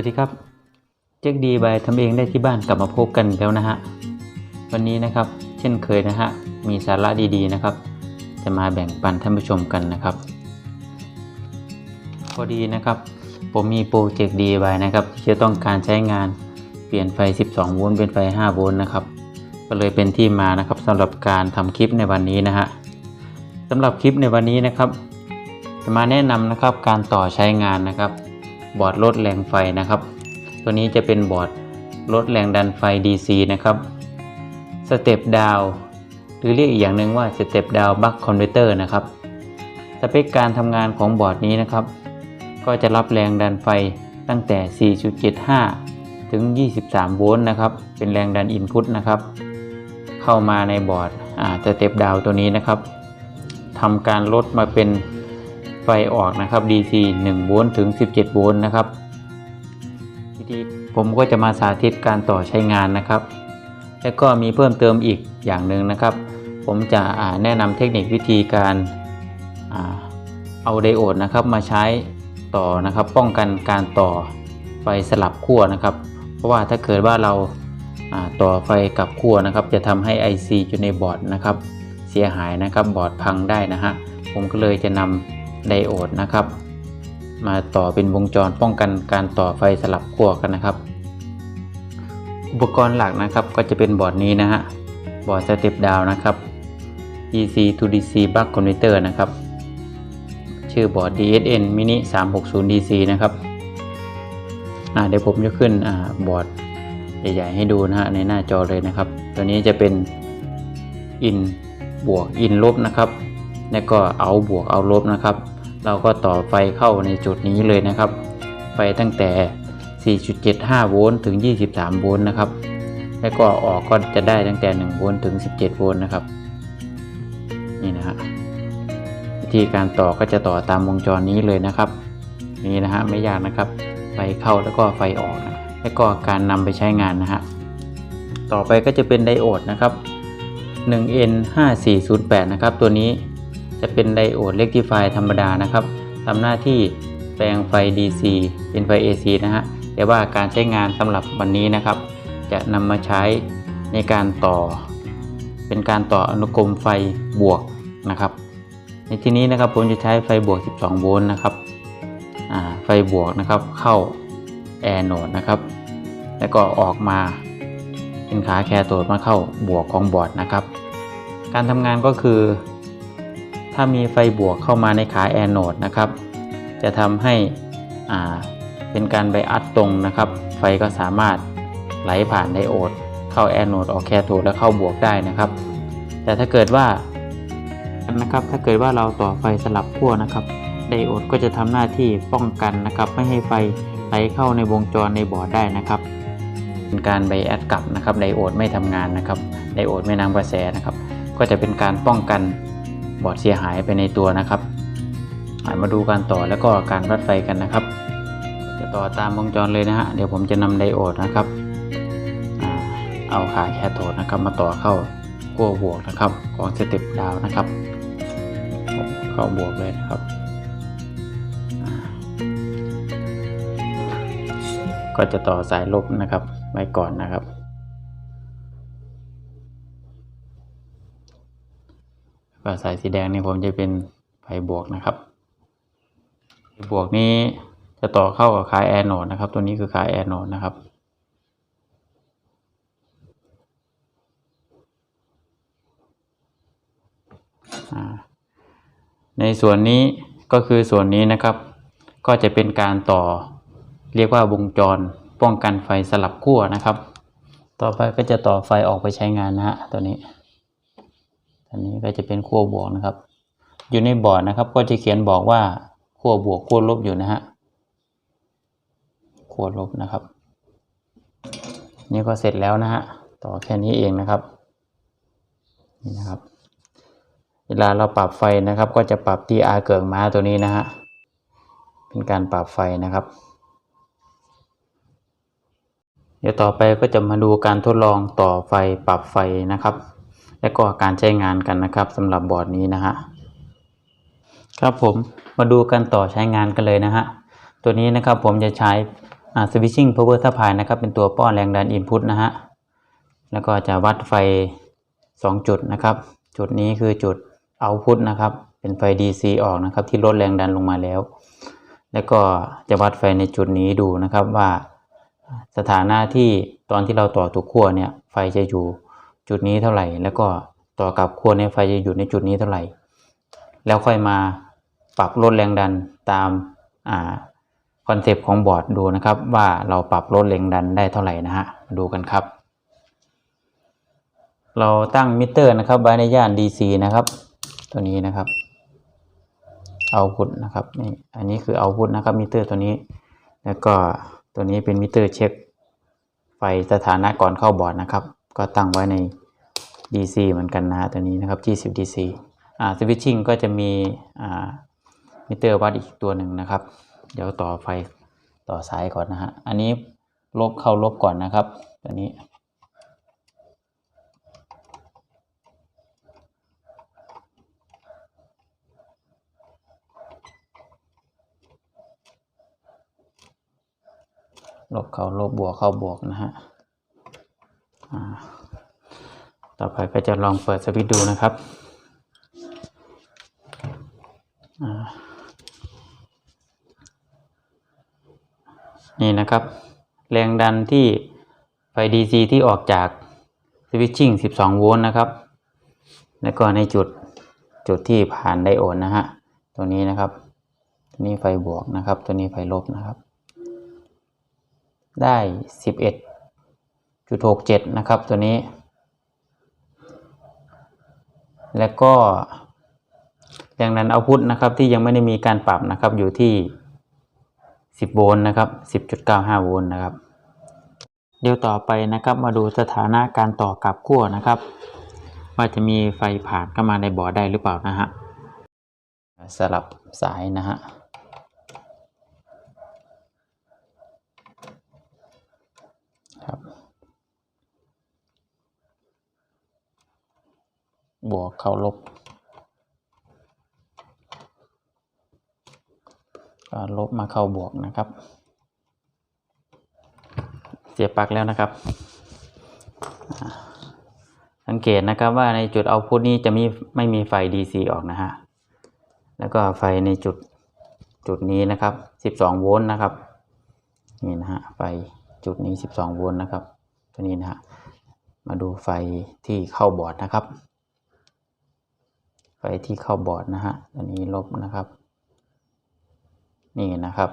วัสดีครับเจ๊กดีบายทำเองได้ที่บ้านกลับมาพบกันแล้วนะฮะวันนี้นะครับเช่นเคยนะฮะมีสาระดีๆนะครับ จะมาแบ่งปันท่านผู้ชมกันนะครับ พอดีนะครับ ผมมีโปรเจกต์ดีบายนะครับที่จะต้องการใช้งานเปลี่ยนไฟ 12 โวลต์เป็นไฟ 5 โวลต์นะครับ ก็เลยเป็นที่มานะครับสำหรับการทำคลิปในวันนี้นะฮะสำหรับคลิปในวันนี้นะครับ จะมาแนะนำนะครับการต่อใช้งานนะครับ บอร์ดลดแรงไฟนะครับ ตัวนี้จะเป็นบอร์ดลดแรงดันไฟ DC นะครับสเต็ปดาวหรือเรียกอีกอย่างหนึ่งว่าสเต็ปดาวบัคคอนเวอร์เตอร์นะครับสเปคการทำงานของบอร์ดนี้นะครับ ก็จะรับแรงดันไฟตั้งแต่ 4.75 ถึง 23 โวลต์นะครับ เป็นแรงดันอินพุตนะครับ เข้ามาในบอร์ดสเต็ปดาวตัวนี้นะครับทำการลดมาเป็น ไฟออกนะครับ DC 1โวลต์ถึง 17โวลต์นะครับ ทีนี้ผมก็จะมาสาธิตการต่อใช้งานนะครับ และก็มีเพิ่มเติมอีกอย่างหนึ่งนะครับ ผมจะแนะนำเทคนิควิธีการอเอาไดโอดนะครับมาใช้ต่อนะครับ ป้องกันการต่อไฟสลับขั้วนะครับ เพราะว่าถ้าเกิดว่าเราาต่อไฟกับขั้วนะครับ จะทำให้ IC อยู่ในบอร์ดนะครับ เสียหายนะครับบอร์ดพังได้นะฮะผมก็เลยจะนำ ไดโอดนะครับ มาต่อเป็นวงจรป้องกันการต่อไฟสลับขั้วกันนะครับ อุปกรณ์หลักนะครับก็จะเป็นบอร์ดนี้นะฮะบอร์ดสเต็ปดาวนะครับ DC to DC buck converter นะครับ ชื่อบอร์ด DSN mini 360 DC นะครับเดี๋ยวผมจะขึ้นอบอร์ดใหญ่ ๆ ให้ดูนะฮะในหน้าจอเลยนะครับ ตัวนี้จะเป็น in บวก in ลบนะครับ แล้วก็เอาบวกเอาลบนะครับ เราก็ต่อไฟเข้าในจุดนี้เลยนะครับ ไฟตั้งแต่ 4.75 โวลต์ถึง 23 โวลต์นะครับ แล้วก็ออกก็จะได้ตั้งแต่ 1 โวลต์ถึง 17 โวลต์นะครับ นี่นะฮะวิธีการต่อก็จะต่อตามวงจรนี้เลยนะครับ นี่นะฮะไม่ยากนะครับ ไฟเข้าแล้วก็ไฟออกนะแล้วก็การนำไปใช้งานนะฮะต่อไปก็จะเป็นไดโอดนะครับ 1N5408 นะครับ ตัวนี้ จะเป็นไดโอดเ e ก t ิฟายธรรมดานะครับทำหน้าที่แปลงไฟ DC เป็นไฟ AC นะฮะแต่ว่าการใช้งานสำหรับวันนี้นะครับ จะนำมาใช้ในการต่อ เป็นการต่ออนุกรมไฟบวกนะครับ ในที่นี้นะครับผมจะใช้ไฟบวก 12 โวลต์นะครับไฟบวกนะครับเข้าแอร์โนดนะครับ แล้วก็ออกมาเป็นขาแคโตดมาเข้าบวกของบอร์ดนะครับ การทำงานก็คือ ถ้ามีไฟบวกเข้ามาในขาแอนโนดนะครับ จะทำให้อ่าเป็นการไบอัดตรงนะครับ ไฟก็สามารถไหลผ่านไดโอด เข้าแอนโนดออกแคโทดและเข้าบวกได้นะครับ แต่ถ้าเกิดว่านะครับถ้าเกิดว่าเราต่อไฟสลับขั้วนะครับ ไดโอดก็จะทำหน้าที่ป้องกันนะครับ ไม่ให้ไฟไหลเข้าในวงจรในบอร์ดได้นะครับเป็นการไบแอดกลับนะครับไดโอดไม่ทำงานนะครับไดโอดไม่นำกระแสนะครับ ก็จะเป็นการป้องกัน บอร์ดเสียหายไปในตัวนะครับอะมาดูการต่อแล้วก็การวัดไฟกันนะครับ จะต่อตามวงจรเลยนะฮะเดี๋ยวผมจะนำไดโอดนะครับอเอาขาแคโทดนะครับ มาต่อเข้าขั้วบวกนะครับ ของสเต็ปดาวนะครับ เข้าบวกเลยนะครับ ก็จะต่อสายลบนะครับไว้ก่อนนะครับ ก็สายสีแดงนี่ผมจะเป็นไฟบวกนะครับไฟบวกนี้จะต่อเข้ากับคายแอนโนดนะครับ ตัวนี้คือคายแอนโนดนะครับในส่วนนี้ก็คือส่วนนี้นะครับ ก็จะเป็นการต่อเรียกว่าวงจรป้องกันไฟสลับขั้วนะครับ ต่อไปก็จะต่อไฟออกไปใช้งานนะฮะตัวนี้ อันนี้ก็จะเป็นขั้วบวกนะครับ อยู่ในบอร์ดนะครับ ก็จะเขียนบอกว่าขั้วบวกขั้วลบอยู่นะฮะขั้วลบนะครับ นี่ก็เสร็จแล้วนะฮะต่อแค่นี้เองนะครับนี่นะครับเวลาเราปรับไฟนะครับ ก็จะปรับที่อาเกิงม้าตัวนี้นะฮะเป็นการปรับไฟนะครับ เดี๋ยวต่อไปก็จะมาดูการทดลองต่อไฟปรับไฟนะครับ และก็การใช้งานกันนะครับสำหรับบอร์ดนี้นะฮะครับผมมาดูการต่อใช้งานกันเลยนะฮะตัวนี้นะครับผมจะใช้ switching power supply นะครับเป็นตัวป้อนแรงดัน input นะฮะแล้วก็จะวัดไฟ 2 จุดนะครับ จุดนี้คือจุด output นะครับ เป็นไฟ DC ออกนะครับ ที่ลดแรงดันลงมาแล้ว แล้วก็จะวัดไฟในจุดนี้ดูนะครับว่าสถานะที่ตอนที่เราต่อตัวขั้วเนี่ยไฟจะอยู่ จุดนี้เท่าไหร่ แล้วก็ต่อกับขั้วเนี่ยไฟจะอยู่ในจุดนี้เท่าไหร่ แล้วค่อยมาปรับลดแรงดันตามอ่าคอนเซปต์ของบอร์ดดูนะครับ ว่าเราปรับลดแรงดันได้เท่าไหร่นะฮะดูกันครับ เราตั้งมิเตอร์นะครับไว้ในย่าน DC นะครับ ตัวนี้นะครับเอาพุทนะครับนี่อันนี้คือเอาพุทนะครับมิเตอร์ตัวนี้ แล้วก็ตัวนี้เป็นมิเตอร์เช็คไฟสถานะก่อนเข้าบอร์ดนะครับ ก็ตั้งไว้ใน DC เหมือนกันนะตัวนี้นะครับ 20 DC อ่าสวิตชิ่งก็จะมีอ่ามิเตอร์วัดอีกตัวหนึ่งนะครับ เดี๋ยวต่อไฟต่อสายก่อนนะฮะ อันนี้ลบเข้าลบก่อนนะครับตัวนี้ลบเข้าลบบวกเข้าบวกนะฮะอ่า ต่อไปก็จะลองเปิดสวิตช์ดูนะครับนี่นะครับ แรงดันที่ไฟ DC ที่ออกจากสวิตชิ่ง 12 โวลต์นะครับ แล้วก็ในจุดจุดที่ผ่านไดโอดนะฮะตัวนี้นะครับตัวนี้ไฟบวกนะครับ ตัวนี้ไฟลบนะครับ ได้สิบเอ็ดจุดหกเจ็ดนะครับตัวนี้ แล้วก็แรงดันเอาพุทนะครับที่ยังไม่ได้มีการปรับนะครับอยู่ที่สิบโวลต์นะครับสิบจุดเก้าห้าโวลต์นะครับ เดี๋ยวต่อไปนะครับมาดูสถานะการต่อกับขั้วนะครับ ว่าจะมีไฟผ่านเข้ามาในบ่อได้หรือเปล่านะฮะสลับสายนะฮะ บวกเข้าลบก็ลบมาเข้าบวกนะครับ เสียบปลั๊กแล้วนะครับ สังเกตนะครับว่าในจุดเอาพุทนี้จะมีไม่มีไฟ DC ออกนะฮะ แล้วก็ไฟในจุดจุดนี้นะครับ 12 โวลต์นะครับ นี่นะฮะ ไฟจุดนี้ 12 โวลต์นะครับ ตัวนี้นะฮะ มาดูไฟที่เข้าบอร์ดนะครับ ไฟที่เข้าบอร์ดนะฮะตัวนี้ลบนะครับ นี่นะครับ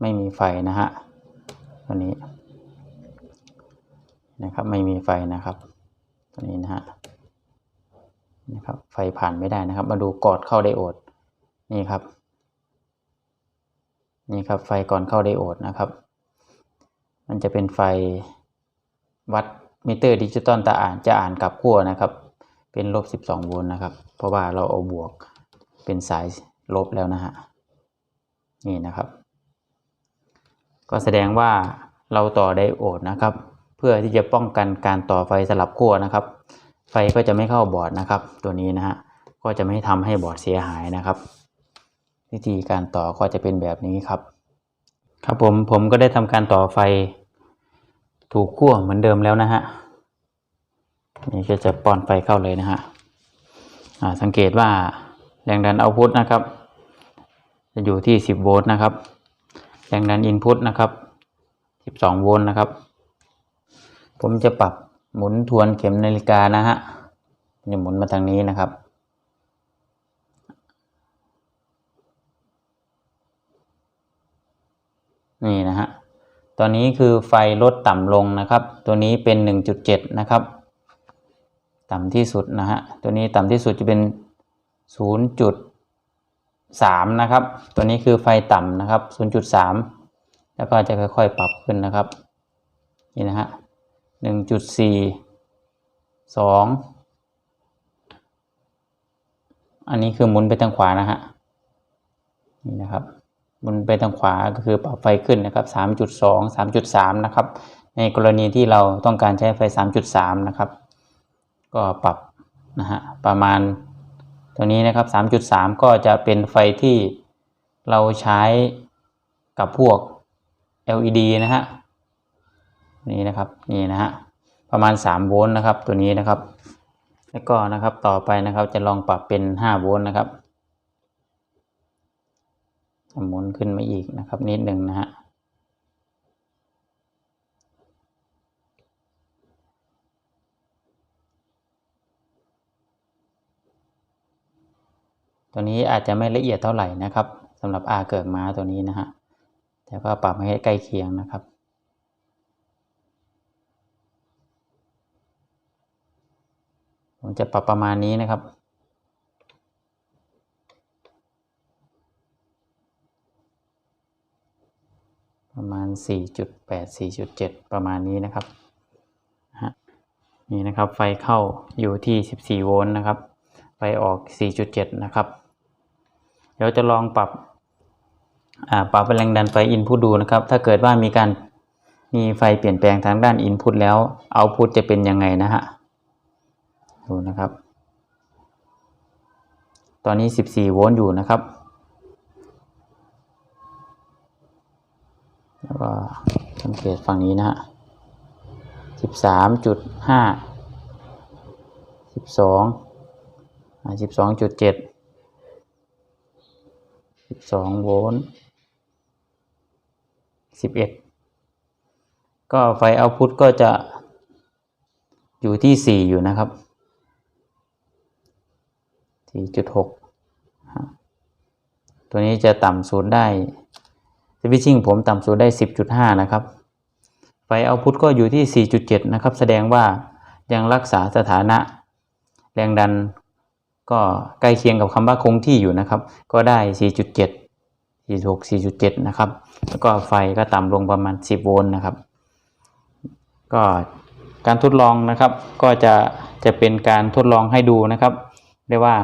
ไม่มีไฟนะฮะตัวนี้นะครับไม่มีไฟนะครับ ตัวนี้นะฮะนะครับไฟผ่านไม่ได้นะครับ มาดูกอดเข้าไดโอดนี่ครับนี่ครับไฟก่อนเข้าไดโอดนะครับ มันจะเป็นไฟวัดมิเตอร์ดิจิตอลตาอ่านจะอ่านกับขั้วนะครับ เป็นลบ 12 โวลต์นะครับ เพราะว่าเราเอาบวกเป็นสายลบแล้วนะฮะนี่นะครับ ก็แสดงว่าเราต่อไดโอดนะครับ เพื่อที่จะป้องกันการต่อไฟสลับขั้วนะครับ ไฟก็จะไม่เข้าบอร์ดนะครับ ตัวนี้นะฮะก็จะไม่ทำให้บอร์ดเสียหายนะครับ วิธีการต่อก็จะเป็นแบบนี้ครับ ครับผมผมก็ได้ทำการต่อไฟถูกขั้วเหมือนเดิมแล้วนะฮะ นี่ก็จะป้อนไฟเข้าเลยนะฮะสังเกตว่าแรงดันเอาพุทนะครับ จะอยู่ที่ 10 โวลต์นะครับ แรงดันอินพุตนะครับ 12 โวลต์นะครับ ผมจะปรับหมุนทวนเข็มนาฬิกานะฮะจะหมุนมาทางนี้นะครับนี่นะฮะ ตอนนี้คือไฟลดต่ำลงนะครับ ตัวนี้เป็น 1.7 นะครับ ต่ำที่สุดนะฮะตัวนี้ต่ำที่สุดจะเป็น 0.3 นะครับ ตัวนี้คือไฟต่ำนะครับ 0.3 แล้วก็จะค่อยๆปรับขึ้นนะครับ นี่นะฮะ 1.4 2 อันนี้คือหมุนไปทางขวานะฮะ นี่นะครับหมุนไปทางขวาก็คือปรับไฟขึ้นนะครับ 3.2 3.3 นะครับ ในกรณีที่เราต้องการใช้ไฟ 3.3 นะครับ ก็ปรับนะฮะประมาณตัวนี้นะครับ 3.3 ก็จะเป็นไฟที่เราใช้กับพวก LED นะฮะนี่นะครับนี่นะฮะประมาณ 3 โวลต์นะครับ ตัวนี้นะครับ แล้วก็นะครับต่อไปนะครับจะลองปรับเป็น 5 โวลต์นะครับหมุนขึ้นมาอีกนะครับนิดหนึ่งนะฮะ ตัวนี้อาจจะไม่ละเอียดเท่าไหร่นะครับสำหรับอาเกิดม้าตัวนี้นะฮะแต่ก็ปรับให้ใกล้เคียงนะครับ ผมจะปรับประมาณนี้นะครับประมาณ 4.8 4.7 ประมาณนี้นะครับนี่นะครับ ไฟเข้าอยู่ที่ 14 โวลต์นะครับ ไฟออก 4.7 นะครับ เดี๋ยวจะลองปรับปรับแรงดันไฟอินพุตดูนะครับ ถ้าเกิดว่ามีการมีไฟเปลี่ยนแปลงทางด้านอินพุตแล้วเอาพุตจะเป็นยังไงนะฮะดูนะครับ ตอนนี้ 14 โวลต์อยู่นะครับแล้วก็สังเกตฝั่งนี้นะฮะ13.5 12สิบสองจุดเจ็ด สิบสองโวลต์สิบเอ็ดก็ไฟเอาพุตก็จะอยู่ที่สี่อยู่นะครับสี่จุดหกตัวนี้จะต่ำสุดได้สวิตชิ่งผมต่ำสุดได้สิบจุดห้านะครับ ไฟเอาพุตก็อยู่ที่สี่จุดเจ็ดนะครับ แสดงว่ายังรักษาสถานะแรงดัน ก็ใกล้เคียงกับคำว่าคงที่อยู่นะครับ ก็ได้ 4.7 46 4.7 นะครับ แล้วก็ไฟก็ต่ำลงประมาณ 10 โวลต์นะครับ ก็การทดลองนะครับ ก็จะจะเป็นการทดลองให้ดูนะครับได้ว่า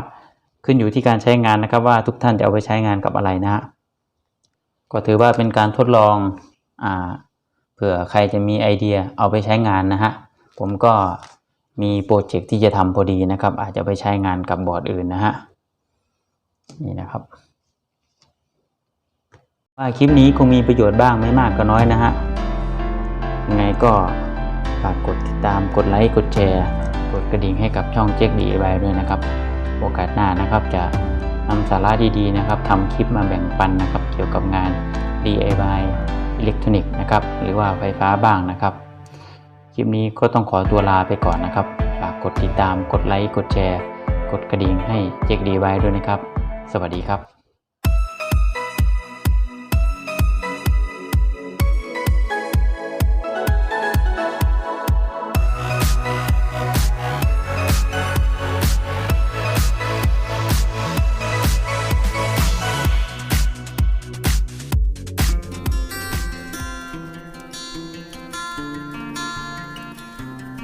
ขึ้นอยู่ที่การใช้งานนะครับ ว่าทุกท่านจะเอาไปใช้งานกับอะไรนะฮะก็ถือว่าเป็นการทดลองอ่าเผื่อใครจะมีไอเดียเอาไปใช้งานนะฮะผมก็ มีโปรเจกต์ที่จะทำพอดีนะครับ อาจจะไปใช้งานกับบอร์ดอื่นนะฮะนี่นะครับว่าคลิปนี้คงมีประโยชน์บ้างไม่มากก็น้อยนะฮะยังไงก็ฝากกดติดตามกดไลค์กดแชร์ กดกระดิ่งให้กับช่องเจ๊กดีไว้ด้วยนะครับ โอกาสหน้านะครับจะนำสาระดีๆนะครับทำคลิปมาแบ่งปันนะครับ เกี่ยวกับงาน DIY อิเล็กทรอนิกส์นะครับ หรือว่าไฟฟ้าบ้างนะครับ คลิปนี้ก็ต้องขอตัวลาไปก่อนนะครับ ฝากกดติดตาม กดไลค์ กดแชร์ กดกระดิ่งให้เจกดีไว้ด้วยนะครับ สวัสดีครับ